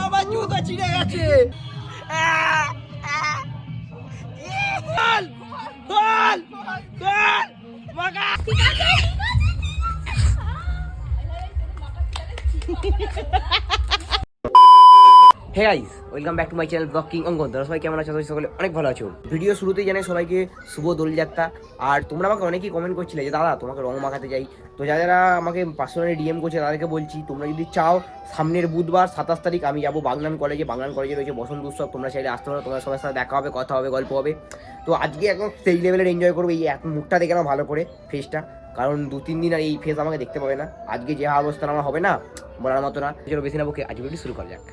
আমার জুতো ছিঁড়ে গেছে বল বল মাকা hey guys welcome back to my channel blog king Ankan সবাই কেমন আছো? সকলে অনেক ভালো আছো। ভিডিও শুরুতেই জানাই সবাইকে শুভ দোলযাত্রা। আর তোমরা আমাকে অনেকেই কমেন্ট করছিলে যে, দাদা, তোমাকে রং মাখাতে যাই। তো যারা যারা আমাকে পার্সোনালি ডিএম করছে, তাদেরকে বলছি, তোমরা যদি চাও, সামনের বুধবার সাতাশ তারিখ আমি যাব বাগনান কলেজে বাগনান কলেজে রয়েছে বসন্ত উৎসব, তোমরা চাইলে আসতে পারো তোমার সবার সাথে দেখা হবে, কথা হবে, গল্প হবে। তো আজকে একদম সেই লেভেলের এনজয় করব। এই মুখটা দেখে নাও ভালো করে ফেসটা কারণ দু, তিন দিন আর এই ফেস আমাকে দেখতে পাবে না। আজকে যে অবস্থা আমার হবে না, বলার মতো না। বেশি না বকে, আজ শুরু করা যাক।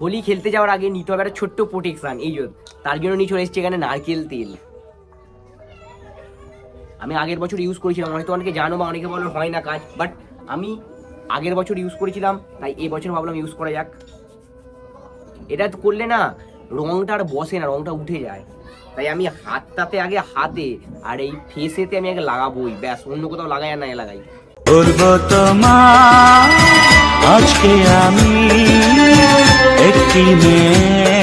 হোলি খেলতে যাওয়ার আগে নিতে হবে একটা ছোট্ট প্রোটেকশন এই জন্য তার জন্য নিয়ে চলে এসেছি এখানে নারকেল তেল। আমি আগের বছর ইউজ করেছিলাম, হয়তো অনেকে জানো বা অনেকে বলো, হয় না কাজ বাট আমি আগের বছর ইউজ করেছিলাম, তাই এই বছর ভাবলাম ইউজ করা যাক। এটা করলে না, রংটা আর বসে না, রংটা উঠে যায়। তাই আমি হাতটাতে আগে হাতে, আর এই ফেসেতে আমি আগে লাগাবোই, ব্যাস, অন্য কোথাও লাগাই আর না লাগাই। বলব তোমার। আজকে আমি একটি মেয়ে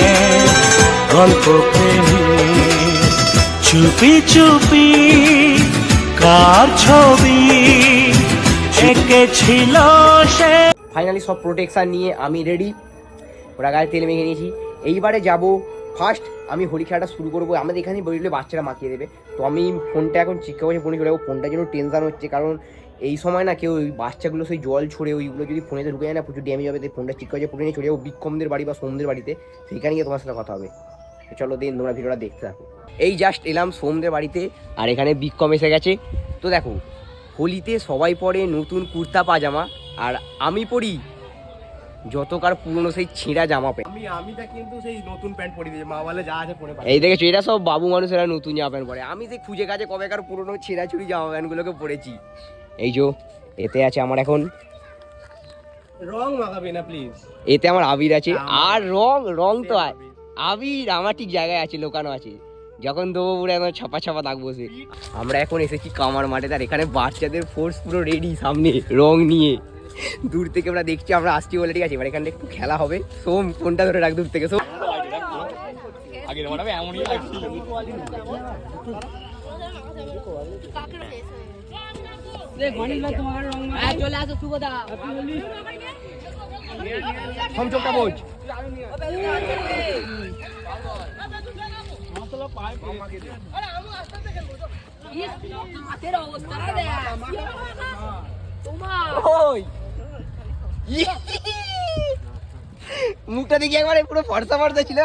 গল্প চুপি চুপি কার ছবি এঁকেছিল সে? ফাইনালি সব প্রোটেকশন নিয়ে আমি রেডি ওরা গায়ে তেল মেখে নিয়েছি। এইবারে যাব। ফার্স্ট আমি হোলি খেলাটা শুরু করব। আমাদের এখানে বললে বাচ্চারা মাখিয়ে দেবে। তো আমি ফোনটা এখন চিক্কা বসে ফোনে চলে যাব ফোনটার জন্য টেনশান হচ্ছে। কারণ এই সময় না কেউ ওই বাচ্চাগুলো সেই জল ছড়ে ওইগুলো যদি ফোনেতে ঢুকে যায় না প্রচুর ড্যামেজ হবে তাই ফোনটা বসে ফোনে নিয়ে চলে যাব বিক্ষমদের বাড়ি বা সোমদের বাড়িতে সেইখানে গিয়ে তোমার সাথে কথা হবে। চলো দিন তোমরা ভিডিওটা দেখতে থাকো। এই জাস্ট এলাম সোমদের বাড়িতে আর এখানে বিক্ষম এসে গেছে। তো দেখো হোলিতে সবাই পরে নতুন কুর্তা পাজামা আর আমি পরি যতকার পুরনো সেই ছেঁড়া জামা প্যান্ট। আমি আমিটা কিন্তু সেই নতুন প্যান্ট পরে দিয়েছি মা বলে যা আছে পরে এই দেখেছ এটা সব বাবু মানুষেরা নতুন জামা প্যান্ট পরে। আমি সেই খুঁজে কাজে কবেকার পুরনো ছেঁড়া ছুড়ি জামা প্যান্টগুলোকে পরেছি। এই যে এতে আছে আমার এখন। রং মাখাবি না প্লিজ এতে আমার আবির আছে। আর রং রং তো আবির। আমার ঠিক জায়গায় আছে লোকানো আছে। যখন দেবো পুরো একদম ছাপা ছাপা দাগ সে। আমরা এখন এসেছি কামার মাঠে তার এখানে বাচ্চাদের ফোর্স পুরো রেডি সামনে রং নিয়ে। দূর থেকে আমরা দেখছি আমরা আসছি বলে ঠিক আছে? এবার এখানে একটু খেলা হবে। সোম ফোনটা ধরে রাখ দূর থেকে সোম। এমনই বোঝ ওই। মুখটা দেখি একবারে পুরো ফর্সা ফর্সা ছিল।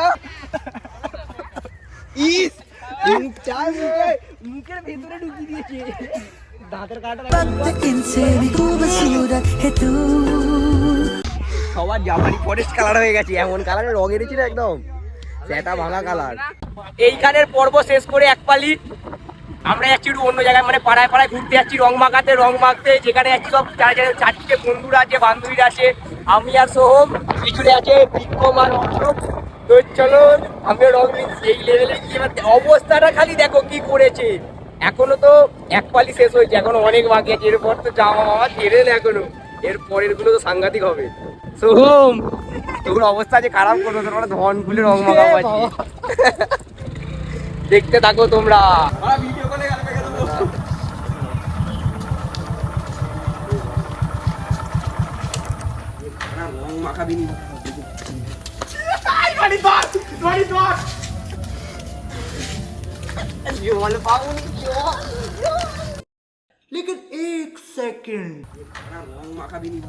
ইস মুখের ভেতরে ঢুকিয়ে দিয়েছে। সবার জামারি ফরেস্ট কালার হয়ে গেছে এমন কালারে রং এনেছিল একদম। সেটা ভাঙা কালার এইখানের পর্ব শেষ করে এক পালি। আমরা যাচ্ছি একটু অন্য জায়গায় মানে পাড়ায় পাড়ায় ঘুরতে যাচ্ছি রং মাখাতে রং মাখতে। যেখানে যাচ্ছি সব চার চারটে বন্ধুরা আছে বান্ধবীরা আছে আমি আর সোহম পিছনে আছে বিক্রম আর অশোক। তো চলো আমরা রং নিচ্ছি এই লেভেলে অবস্থাটা খালি দেখো কি করেছে। এখনও তো এক পালি শেষ হয়েছে এখনও অনেক বাকি আছে। এরপর তো যাওয়া মামা ছেড়ে না এখনও। এর পরেরগুলো তো সাংঘাতিক হবে। সোহম তোর অবস্থা যে খারাপ করব তোর মানে ধন খুলে রং মাখাবো আজকে। দেখতে থাকো তোমরা। রং মাখাবি নি জল পাবনি लेकिन एक सेकंड রং মাখাবি নি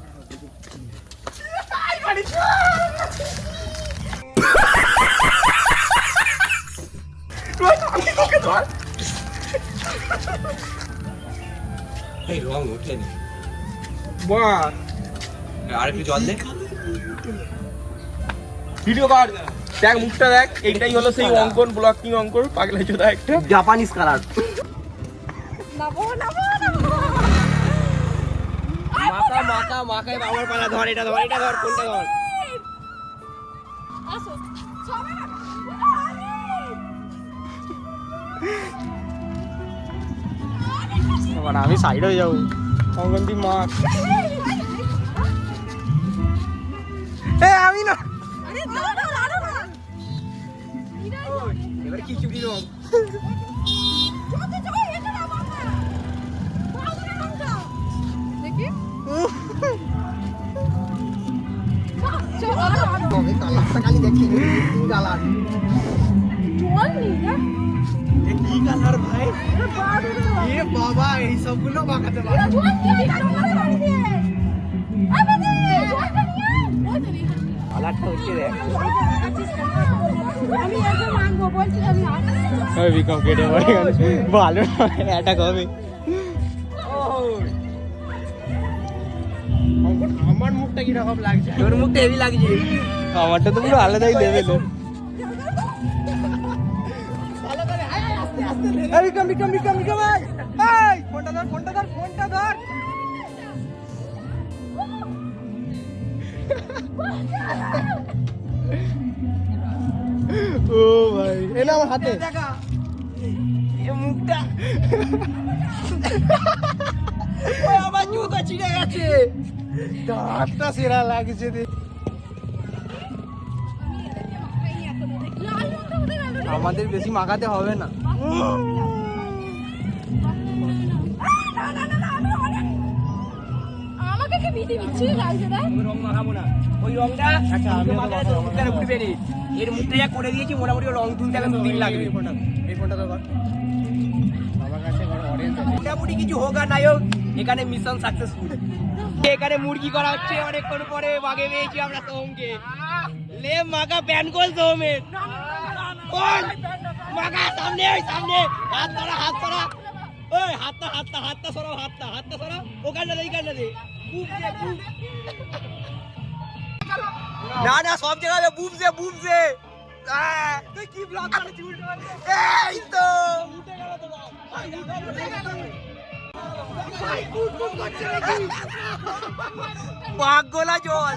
এই রং ওঠেনি বাহ আর একটু জল দে ভিডিও কর দেখ মুখটা দেখ এইটাই হলো সেই অঙ্কন ব্লকিং অঙ্কন পাগলা চোদা একটা জাপানিজ কালার মাকা মাকা মাকায় বাবার পালা ধর এটা ধর এটা ধর কোনটা ধর আসো সবাই আমি সাইড হয়ে যাব তুই এ আমি না এবার রং এ বাবা এই সবগুলো মাখাতে পারে কালারটা হচ্ছে দেখ আমি এসে মাংবো বলছি আমি ওই বিকম কেটে পড়ে গেল ভালো অ্যাটাক হবে আমার মুখটা কীরকম লাগছে? তোর মুখটা হেভি লাগছে। আমারটা তো পুরো আলাদাই লেভেল বিক্রম বিক্রম বিক্রম বিক্রম ভাই ফোনটা ধর ফোনটা ধর ফোনটা ধর। ও ভাই এ না আমার হাতে। মুখটা। আমার জুতা ছিঁড়ে গেছে। হাতটা সেরা লাগছে মাখাবো, তোর মুখটা উঠবে রে এর মুখটা যা করে দিয়েছি মোটামুটি রং তুলতে এখন দুদিন লাগবে। এই ফোনটা তো মোটামুটি কিছু হোক আর নাই হোক এখানে মিশন সাকসেসফুল এখানে মুরগি করা হচ্ছে অনেকক্ষণ পরে বাগে পেয়েছি আমরা সোমকে লে মাগা প্যান কল সোমের কোন? মাগা সামনে ওই সামনে। হাত ধরা হাত ধরা। ওই হাতটা হাতটা হাতটা সরাও হাতটা হাতটা সরাও। ওখানটা দে এইখানটা দে। বুম দে বুম না না সব জায়গায় বুম দে বুম দে। তুই কি ব্লগ করেছিস? উল্টো এই তো। পাক গোলা জল।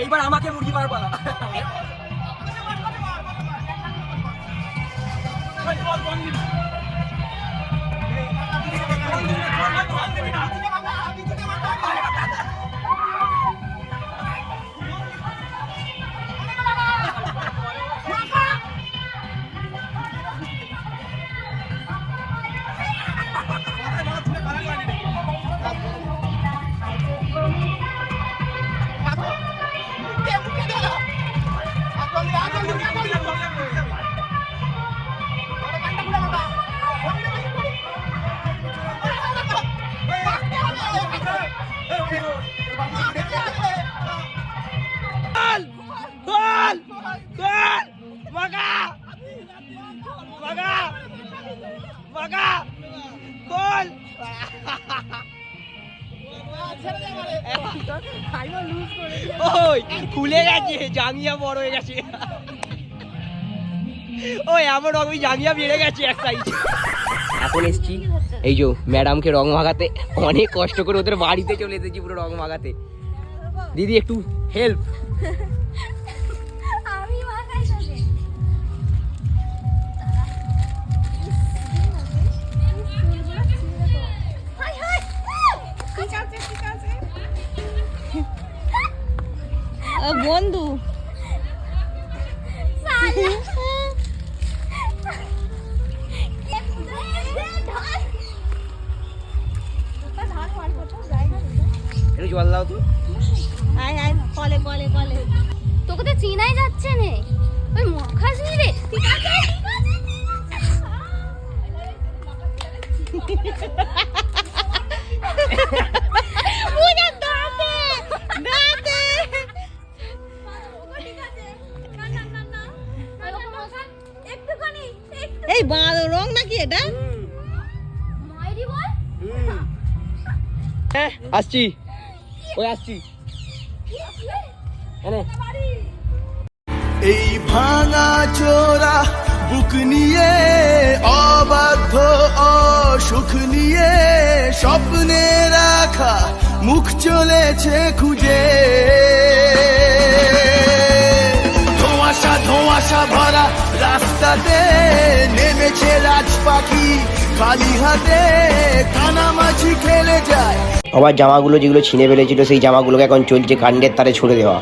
এইবার আমাকে মুরগি মারার পালা। গোল খুলে গেছে, জাঙ্গিয়া বড় হয়ে গেছে। ওই এমন রকমই জাঙ্গিয়া বেড়ে গেছে এক সাইজ এখন এসছি। এই যে ম্যাডামকে রং মাখাতে অনেক কষ্ট করে ওদের বাড়িতে চলে এসেছি পুরো রং মাখাতে দিদি একটু হেল্প বন্ধু। তোকে তো চিনাই যাচ্ছে নে। ওই মখাস নি রে। এই বাঁধ রং নাকি এটা? হ্যাঁ আসছি। ওই আসছি। এই ভাঙা চোরা বুক নিয়ে, অবাধ্য অসুখ নিয়ে, স্বপ্নে রাখা মুখ চলেছে খুঁজে। ধোঁয়াশা ধোঁয়াশা ভরা রাস্তাতে নেমেছে রাজ পাখি খালি হাতে কানামাছি খেলে যায়। আবার জামাগুলো যেগুলো ছিঁড়ে ফেলেছিল সেই জামাগুলোকে এখন চলছে কাণ্ডের তারে ছুড়ে দেওয়া।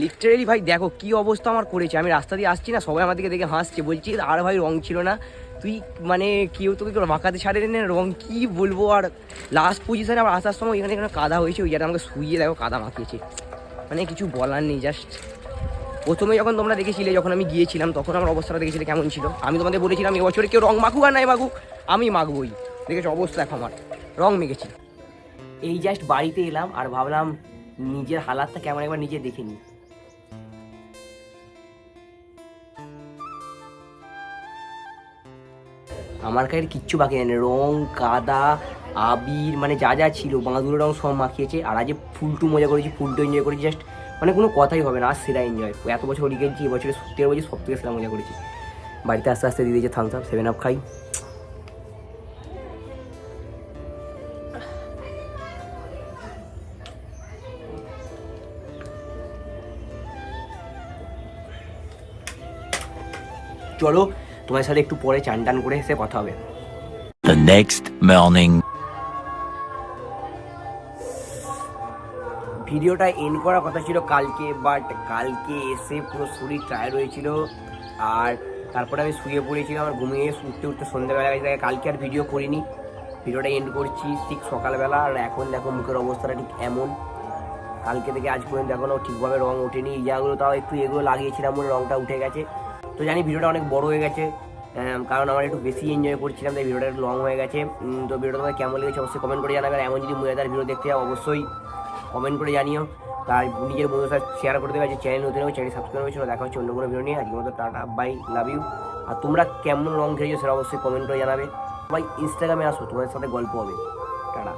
লিটারেলি ভাই, দেখো কি অবস্থা আমার করেছে। আমি রাস্তা দিয়ে আসছি না, সবাই আমার দিকে দেখে হাসছে। বলছি, আর ভাই, রং ছিল না। তুই মানে কেউ তোকে মাখাতে ছাড়ে না? রং কি বলব? আর লাস্ট পজিশনে আবার আসার সময় এখানে এখানে কাদা হয়েছে, ওই জায়গায় আমাকে শুইয়ে দেখো কাদা মাখিয়েছে। মানে কিছু বলার নেই জাস্ট প্রথমে যখন তোমরা দেখেছিলে, যখন আমি গিয়েছিলাম, তখন আমার অবস্থাটা দেখেছিলে কেমন ছিল? আমি তোমাদের বলেছিলাম, এবছরে কেউ রং মাখুক আর নাই মাখুক, আমি মাখবই। দেখেছ অবস্থা এখন আমার। রং মেখেছি। এই জাস্ট বাড়িতে এলাম আর ভাবলাম, নিজের হালাতটা কেমন একবার নিজে দেখে নিই। আমার কাছে কিচ্ছু বাকি নেই। রং কাদা আবির মানে যা যা ছিল বাঁধুর রং সব মাখিয়েছে। আর আজ ফুলটু মজা করেছি, ফুলটু এনজয় করেছি জাস্ট মানে কোনো কথাই হবে না, আর সেরা এনজয় এত বছর ওদিকে গেছি এবছরে সত্যি বছর সব থেকে সেরা মজা করেছি। বাড়িতে আস্তে আস্তে দিয়ে দিয়েছে থামস আপ সেভেন আপ খাই। চলো তোমার সাথে একটু পরে চান টান করে এসে কথা হবে। The next morning. ভিডিওটা এন্ড করার কথা ছিল কালকে বাট কালকে এসে পুরো শরীর টায়ার্ড হয়েছিল আর তারপরে আমি শুয়ে পড়েছিলাম আর ঘুমিয়ে উঠতে উঠতে সন্ধ্যাবেলা গেছে কালকে আর ভিডিও করিনি। ভিডিওটা এন্ড করছি ঠিক সকালবেলা আর এখন দেখো মুখের অবস্থাটা ঠিক এমন। কালকে থেকে আজ পর্যন্ত এখনও ঠিকভাবে রঙ ওঠেনি ইয়াগুলো তাও একটু এগুলো লাগিয়েছিলাম বলে রংটা উঠে গেছে। তো জানি ভিডিওটা অনেক বড় হয়ে গেছে কারণ আমার একটু বেশি এনজয় করছিলাম, তাই ভিডিওটা একটু লং হয়ে গেছে। তো ভিডিওটা তোমার কেমন লেগেছে অবশ্যই কমেন্ট করে জানাবে এমন যদি মজাদার ভিডিও দেখতে চাও, অবশ্যই কমেন্ট করে জানিও। তার নিজের বন্ধুদের সাথে শেয়ার করে দেবে যে চ্যানেল নতুন হবে চ্যানেল সাবস্ক্রাইব করেছিল দেখা হচ্ছে অন্য কোনো ভিডিও নিয়ে। আজকের মতো টাটা বাই লাভ ইউ আর তোমরা কেমন রং খেয়েছো সেটা অবশ্যই কমেন্ট করে জানাবে। সবাই ইনস্টাগ্রামে আসো, তোমাদের সাথে গল্প হবে। টাটা।